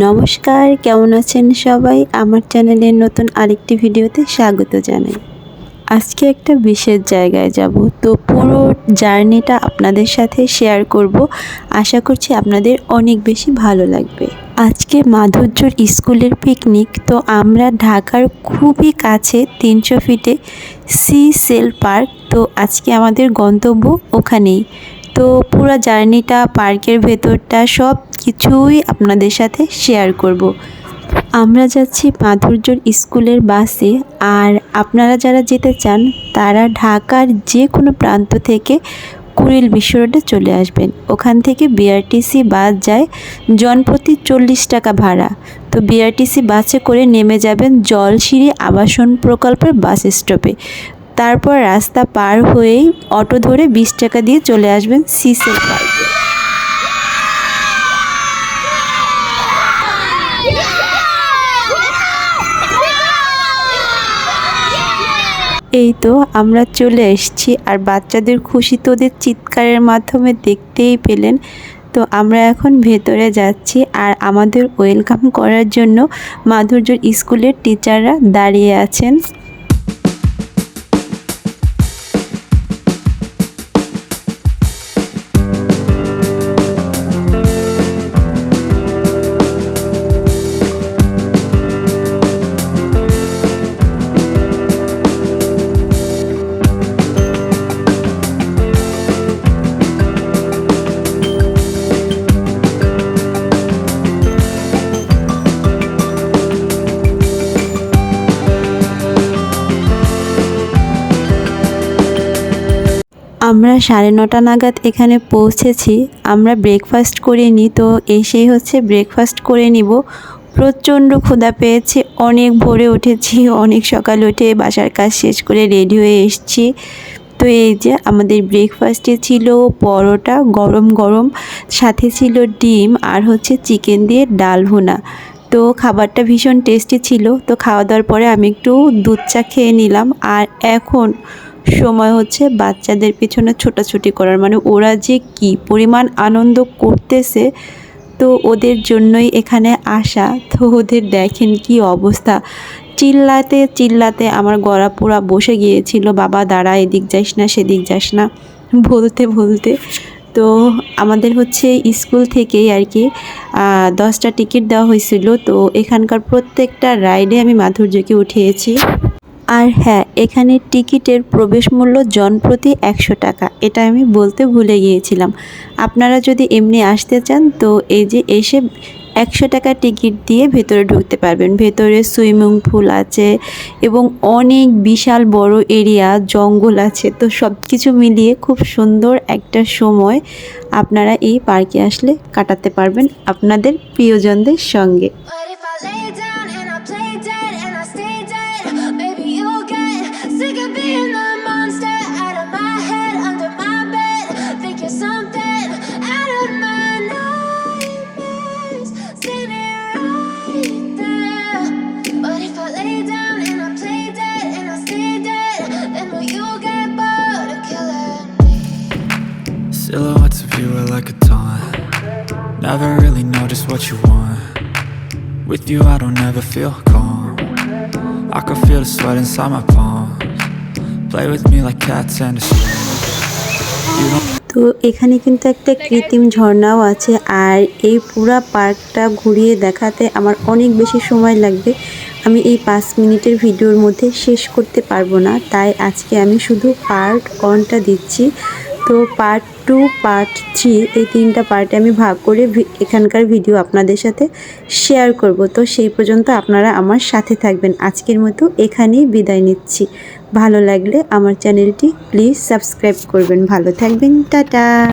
নমস্কার, কেমন আছেন সবাই? আমার চ্যানেলের নতুন আরেকটি ভিডিওতে স্বাগত জানাই। আজকে একটা বিশেষ জায়গায় যাব। তো পুরো জার্নিটা আপনাদের সাথে শেয়ার করব। আশা করছি আপনাদের অনেক বেশি ভালো লাগবে। আজকে মাধুর্যর স্কুলের পিকনিক। তো আমরা ঢাকার খুবই কাছে তিনশো ফিটে সি সেল পার্ক। তো আজকে আমাদের গন্তব্য ওখানেই। তো পুরো জার্নিটা, পার্কের ভেতরটা সব কিছুই আপনাদের সাথে শেয়ার করব। আমরা যাচ্ছি মাধুর্যর স্কুলের বাসে আর আপনারা যারা যেতে চান, তারা ঢাকার যে কোনো প্রান্ত থেকে কুড়িল বিশ্ব রোডে চলে আসবেন। ওখান থেকে বিআরটিসি বাস যায় জনপ্রতি চল্লিশ টাকা ভাড়া। তো বিআরটিসি বাসে করে নেমে যাবেন জলসিঁড়ি আবাসন প্রকল্পের বাস স্টপে তারপর রাস্তা পার হয়েই অটো ধরে বিশ টাকা দিয়ে চলে আসবেন সিসেল পার্কে এই তো, আমরা চলে এসেছি। আর বাচ্চাদের খুশি তো ওদের চিৎকারের মাধ্যমে দেখতেই পেলেন। তো আমরা এখন ভেতরে যাচ্ছি আর আমাদের ওয়েলকাম করার জন্য মাধুর্যর স্কুলের টিচাররা দাঁড়িয়ে আছেন। আমরা সাড়ে নটা নাগাদ এখানে পৌঁছেছি, আমরা ব্রেকফাস্ট করে নিই তো এসেই হচ্ছে ব্রেকফাস্ট করে নিব। প্রচণ্ড ক্ষুধা পেয়েছে, অনেক ভোরে উঠেছি, অনেক সকালে উঠে বাসার কাজ শেষ করে রেডি হয়ে এসছি। তো এই যে আমাদের ব্রেকফাস্টে ছিল পরোটা, গরম গরম, সাথে ছিল ডিম আর হচ্ছে চিকেন দিয়ে ডাল ভুনা। তো খাবারটা ভীষণ টেস্টি ছিল, তো খাওয়া দাওয়ার পরে আমি একটু দুধ চা খেয়ে নিলাম। আর এখন সময় হচ্ছে বাচ্চাদের পিছনে ছোটাছুটি করার। মানে ওরা যে কি পরিমাণ আনন্দ করতেছে, তো ওদের জন্যই এখানে আসা। তো ওদের দেখেন কি অবস্থা। চিল্লাতে চিল্লাতে আমার গড়া পোড়া বসে গিয়েছিল, বাবা, দাঁড়া, এদিক যাস না, সেদিক যাস না। বলতে বলতে তো আমাদের হচ্ছে স্কুল থেকেই আর কি দশটা টিকিট দেওয়া হয়েছিল। তো এখানকার প্রত্যেকটা রাইডে আমি মাধুর্যকে উঠিয়েছি। আর হ্যাঁ এখানে টিকিটের প্রবেশ মূল্য জনপ্রতি একশো টাকা। এটা আমি বলতে ভুলে গিয়েছিলাম। আপনারা যদি এমনি আসতে চান, তো এই যে এসে একশো টাকা টিকিট দিয়ে ভেতরে ঢুকতে পারবেন। ভেতরে সুইমিং পুল আছে এবং অনেক বিশাল বড় এরিয়া, জঙ্গল আছে। তো সব কিছু মিলিয়ে খুব সুন্দর একটা সময় আপনারা এই পার্কে আসলে কাটাতে পারবেন আপনাদের প্রিয়জনদের সঙ্গে। Never really know just what you want. With you, I don't ever feel calm. I can feel the sweat inside my palms. Play with me like cats and a string. তো এখানে কিন্তু একটা কৃত্রিম ঝর্ণাও আছে আর এই পুরা পার্কটা ঘুরিয়ে দেখাতে আমার অনেক বেশি সময় লাগবে আমি এই পাঁচ মিনিটের ভিডিওর মধ্যে শেষ করতে পারব না তাই আজকে আমি শুধু পার্ট ওয়ানটা দিচ্ছি তো পার্ট টু পার্ট থ্রি, এই তিনটা পার্টে আমি ভাগ করে এখানকার ভিডিও আপনাদের সাথে শেয়ার করব। তো সেই পর্যন্ত আপনারা আমার সাথে থাকবেন। আজকের মতো এখানেই বিদায় নিচ্ছি। ভালো লাগলে আমার চ্যানেলটি প্লিজ সাবস্ক্রাইব করবেন। ভালো থাকবেন। টাটা!